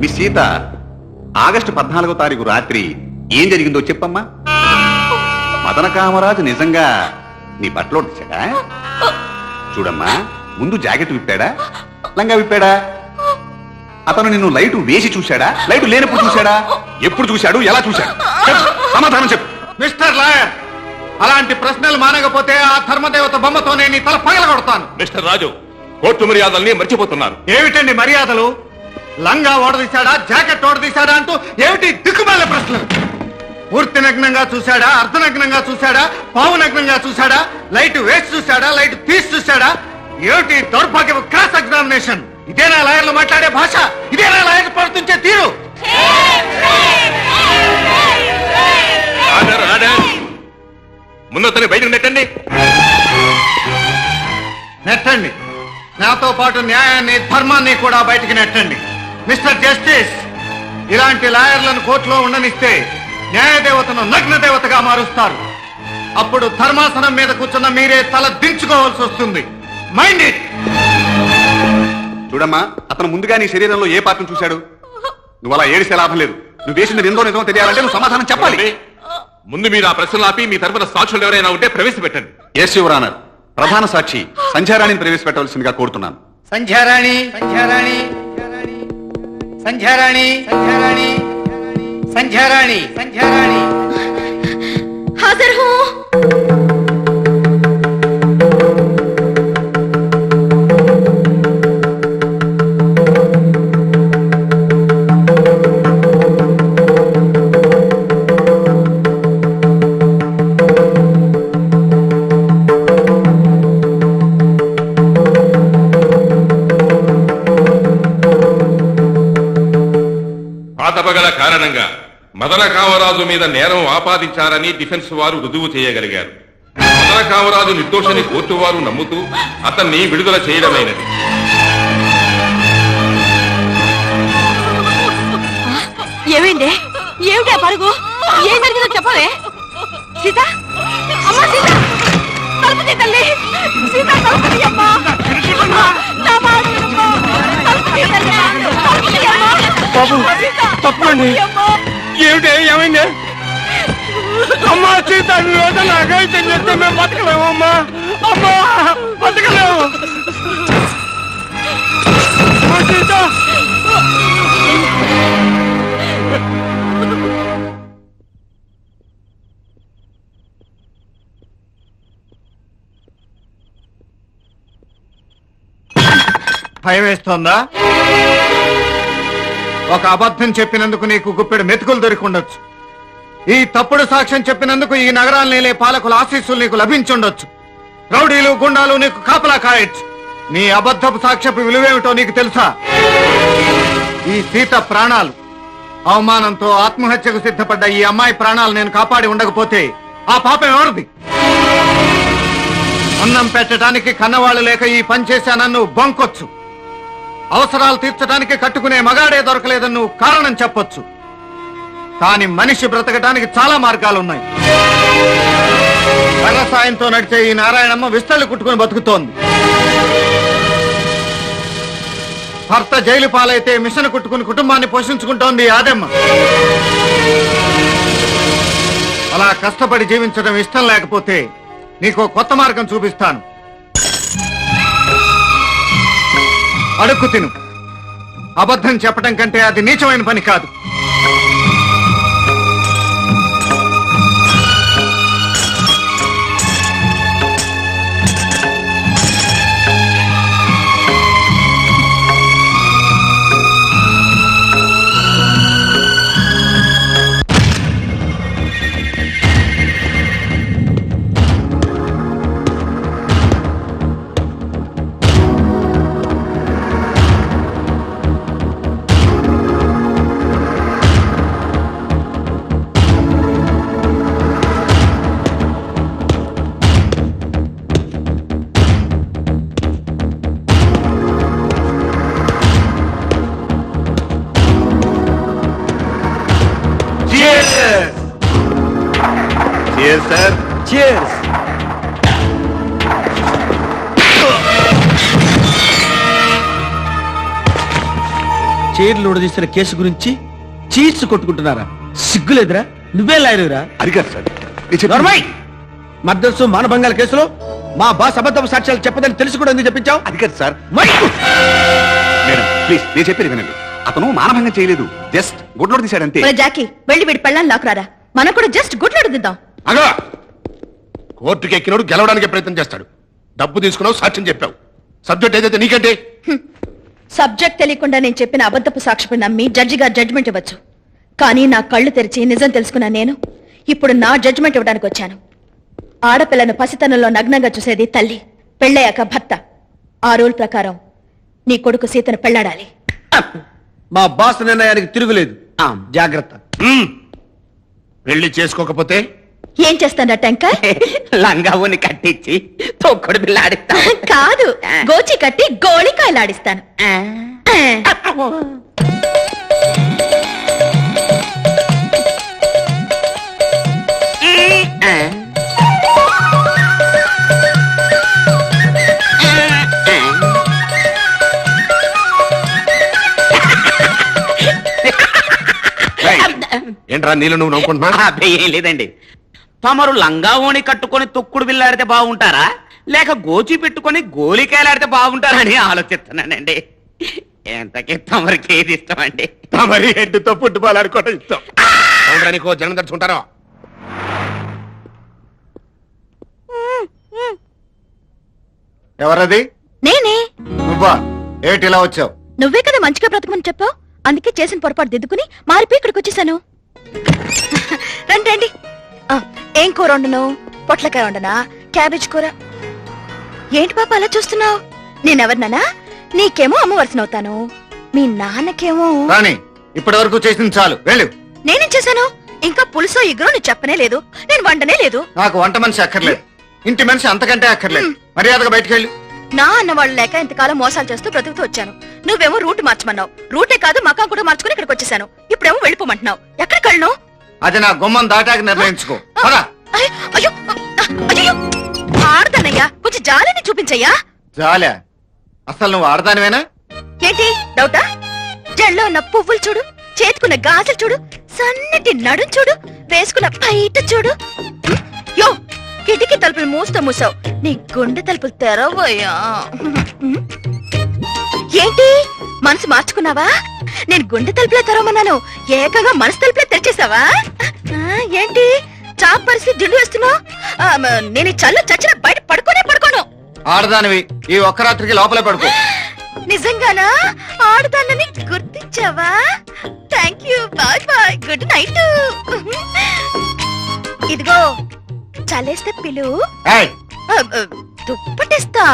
మీ Sita August పద్నాలుగో తారీఖు రాత్రి ఏం జరిగిందో చెప్పమ్మా. మదన కామరాజు నిజంగా నీ బట్టలో తీశాడా చూడమ్మా ముందు జాకెట్ విప్పాడా? లంగా విప్పాడా? అతను నిన్ను లైటు వేసి చూశాడా? లైటు లేనప్పుడు చూశాడా? ఎప్పుడు చూశాడు? ఎలా చూశాడు? సమాధానం చెప్పు. మిస్టర్ లాయర్ అలాంటి ప్రశ్నలు మానకపోతే ఆ ధర్మదేవత బొమ్మతోనే నీ తల పగలగొడతాను. మిస్టర్ రాజు కోర్టు మర్యాదల్ని మర్చిపోతున్నారు. ఏమిటండి మర్యాదలు? లంగా ఓడదీశాడా జాకెట్ ఓడదీశాడా అంటూ ఏమిటి దిక్కుమాల ప్రశ్నలు? పూర్తి నగ్నంగా చూశాడా అర్ధనగ్నంగా చూశాడా పావు నగ్నంగా చూశాడా లైట్ వేసి చూశాడా లైట్ తీసి చూశాడా? ఏమిటి దౌర్భాగ్యం క్రాస్ ఎగ్జామినేషన్? ఇదేనా లాయర్లు మాట్లాడే భాష ఇదేనా లాయర్ ప్రవర్తించే తీరు. ముందతని బయటకు నెట్టండి. నెట్టండి. నాతో పాటు న్యాయాన్ని ధర్మాన్ని కూడా బయటికి నెట్టండి. మిస్టర్ జస్టిస్ ఇలాంటి లాయర్లను కోర్టులో ఉండనిస్తే న్యాయదేవతను నగ్న దేవతగా మారుస్తారు. అప్పుడు ధర్మాసనం మీద కూర్చున్న మీరే తల దించుకోవాల్సి వస్తుంది. మైండ్ ఇట్ చూడమ్మా అతను ముందుగా నీ శరీరంలో ఏ పార్టీని చూశాడు? నువ్వు అలా ఏడిస్తే లాభం లేదు. నువ్వు వేసిన నిందో నిజమో తెలియాలంటే నువ్వు సమాధానం చెప్పాలి. ముందు మీరు ఆ ప్రశ్నలు ఆపి మీ తరపున సాక్షులు ఎవరైనా ఉంటే ప్రవేశపెట్టండి. ఎస్ యువర్ ఆనర్ ప్రధాన సాక్షి సంధ్యారాణిని ప్రవేశపెట్టవలసిందిగా కోరుతున్నాను. సంధ్యారాణి సంధ్యారాణి. संध्या रानी संध्या रानी संध्या रानी संध्या रानी हाजिर हूँ। పాతపగల కారణంగా మదన కామరాజు మీద నేరం ఆపాదించారని డిఫెన్స్ వారు రుజువు చేయగలిగారు. మదన కామరాజు నిర్దోషని కోర్టు వారు నమ్ముతూ అతన్ని విడుదల చేయడమైనది. ఏమైంది? ఏమిటి ఆ పరుగు? ఏం జరిగిందో చెప్పవే. సీత? అమ్మా సీత! తలుపు తీ తల్లి సీత తలుపు తీయమ్మా. నా మాట తీయమ్మా. తప్పండి. ఏమిటి? ఏమైంది? అమ్మా సీత రోజు నాకైతే చెప్తే మేము బతకలేము అమ్మా. అమ్మా బతకలేము. సీత. భయం వేస్తోందా? ఒక అబద్ధం చెప్పినందుకు నీకు గుప్పెడు మెతుకులు దొరికిండొచ్చు. ఈ తప్పుడు సాక్ష్యం చెప్పినందుకు ఈ నగరాలు నేలే పాలకుల ఆశీస్సులు నీకు లభించుండొచ్చు. రౌడీలు గుండాలు నీకు కాపలా కాయొచ్చు. నీ అబద్ధపు సాక్ష్యపు విలువేమిటో నీకు తెలుసా? ఈ సీత ప్రాణాలు అవమానంతో ఆత్మహత్యకు సిద్ధపడ్డ ఈ అమ్మాయి ప్రాణాలు నేను కాపాడి ఉండకపోతే ఆ పాపం ఎవరిది? అన్నం పెట్టడానికి కన్నవాళ్ళు లేక ఈ పని చేశానని బొంకొచ్చు. అవసరాలు తీర్చడానికి కట్టుకునే మగాడే దొరకలేదని నువ్వు కారణం చెప్పొచ్చు. కానీ మనిషి బ్రతకడానికి చాలా మార్గాలున్నాయి. వ్యవసాయంతో నడిచే ఈ నారాయణమ్మ విస్తళ్ళు కుట్టుకుని బతుకుతోంది. భర్త జైలు పాలైతే మిషన్ కుట్టుకుని కుటుంబాన్ని పోషించుకుంటోంది ఆదమ్మ. అలా కష్టపడి జీవించడం ఇష్టం లేకపోతే నీకు కొత్త మార్గం చూపిస్తాను. అడుక్కు తిను. అబద్ధం చెప్పడం కంటే అది నీచమైన పని కాదు. సార్ చైర్లు ఉడదీసిన కేసు గురించి చీట్స్ కొట్టుకుంటున్నారా? సిగ్గులేదురా? నువ్వే లాయరురా. అది కాదు సార్ నేను చెప్పేది- నోర్మై మద్దతు మానభంగాల కేసులో మా బాస్ అబద్ధపు సాక్ష్యాలు చెప్పదని తెలిసి కూడా ఎందుకు చెప్పించావు? అది కాదు సార్ మరి మేడం ప్లీజ్ నేను చెప్పేది వినండి. అతను మానభంగం చేయలేదు. జస్ట్ గుడ్లోడు తీశాడంతే. ఒరే జాకీ వెళ్ళి వీడి పెళ్ళాన్ని లాక్కురారా? మనం కూడా జస్ట్ గుడ్లాడు దిద్దాం. అగా! కోర్టుకి ఎక్కినోడు గెలవడానికి ప్రయత్నం చేస్తాడు. డబ్బు తీసుకున్నావు సాక్ష్యం చెప్పావు. సబ్జెక్ట్ ఏదైతే నీకంటే? సబ్జెక్ట్ తెలియకుండా నేను చెప్పిన అబద్ధపు సాక్షిపై నమ్మి జడ్జి గారు జడ్జిమెంట్ ఇవ్వచ్చు. కానీ నా కళ్ళు తెరిచి నిజం తెలుసుకున్న నేను. ఇప్పుడు నా జడ్జిమెంట్ ఇవ్వడానికి వచ్చాను. ఆడపిల్లను పసితనంలో నగ్నంగా చూసేది తల్లి పెళ్ళయ్యాక భర్త. ఆ రూల్ ప్రకారం నీ కొడుకు సీతను పెళ్ళాడాలి మా బాస్ నిర్ణయానికి తిరుగులేదు. జాగ్రత్త. పెళ్ళి చేసుకోకపోతే ఏం చేస్తాడా టెంకాయ్? లంగావుని కట్టించి తొక్కుడు బిల్లాడిస్తాం కాదు గోచి కట్టి గోళికాయలాడిస్తాను. ఏంట్రా నీళ్ళు నువ్వు నవ్వుకుంటున్నా అబ్బాయి ఏం లేదండి. తమరు లంగావోని కట్టుకొని తొక్కుడు బిల్లాడితే బాగుంటారా? లేక గోచి పెట్టుకొని గోలికాయలాడితే బాగుంటారా అని ఆలోచిస్తున్నానండి. ఎంతకి తమరికి ఏది ఇష్టం అండి మరి హెడ్తో ఫుట్బాల్ ఆడుకోవడం ఇష్టం జనం తలుచుకుంటారో ఎవరది? నేనే. నువ్వా? ఏటి ఇలా వచ్చావు? నువ్వే కదా మంచిగా బ్రతకమని చెప్పావు? అందుకే చేసిన పొరపాటు దిద్దుకుని మారిపోయి ఇక్కడికి వచ్చేసాను. రండి రండి. ఆ, ఏం కూర వండను? పొట్లకాయ వండనా? క్యాబేజ్ కూర? ఏంటి పాప అలా చూస్తున్నావు? నేనెవరినానా? నీకేమో అమ్మ వరుసనవుతాను. మీ నాన్నకేమో రాణి ఇప్పటి వరకు చేసింది చాలు. వెళ్ళు. నేనేం చేశాను? ఇంకా పులుసో ఇగురో నీకు చెప్పనే లేదు. నేను వండనే లేదు. నాకు వంట మనిషి అక్కర్లేదు. ఇంటి మనిషి అంతకంటే అక్కర్లేదు. మర్యాదగా బయటికి వెళ్ళు. నా అన్న వాళ్ళు లేక ఇంతకాలం మోసాలు చేస్తూ బ్రతుకుతూ వచ్చాను. నువ్వేమో రూట్ మార్చమన్నావు. రూటే కాదు మకాం కూడా మార్చుకుని ఇక్కడికి వచ్చేసాను ఇప్పుడేమో వెళ్ళిపోమంటున్నావు. ఎక్కడికి వెళ్ళను? అది నా గుమ్మం దాటాక నిర్ణయించుకో. పదా అయ్య, అయ్యో ఆడతానయ్యా కొంచెం జాలిని చూపించయ్యా. జాలే. అసలు నువ్వు ఆడదానివేనా? ఏంటి డౌటా? జల్లో ఉన్న పువ్వులు చూడు చేతుకున్న గాజులు చూడు సన్నటి నడుం చూడు వేసుకున్న బయట చూడు. యో కిటికీ తలుపులు మూస్తూ మూసావు. నీ గుండె తలుపులు తెరవయ్యా. ఏంటి మనసు మార్చుకున్నావా? నేను గుండె తలుపులే తెరవమన్నాను. ఏకంగా మనసు తలుపులే తెరిచేసావా ఆ, ఏంటి? చాప్ పరిస్థితి దిండు వేస్తున్నావు నేను చల్ల చచ్చిన బయట పడుకోనే పడుకోను. ఆడదానివి ఈ ఒక్క రాత్రికి లోపలే పడుకో. నిజంగానా? ఆడుతానని గుర్తించావా? Thank you bye bye. Good night ఇదిగో చలేస్తే పిలు. దుప్పటిస్తా.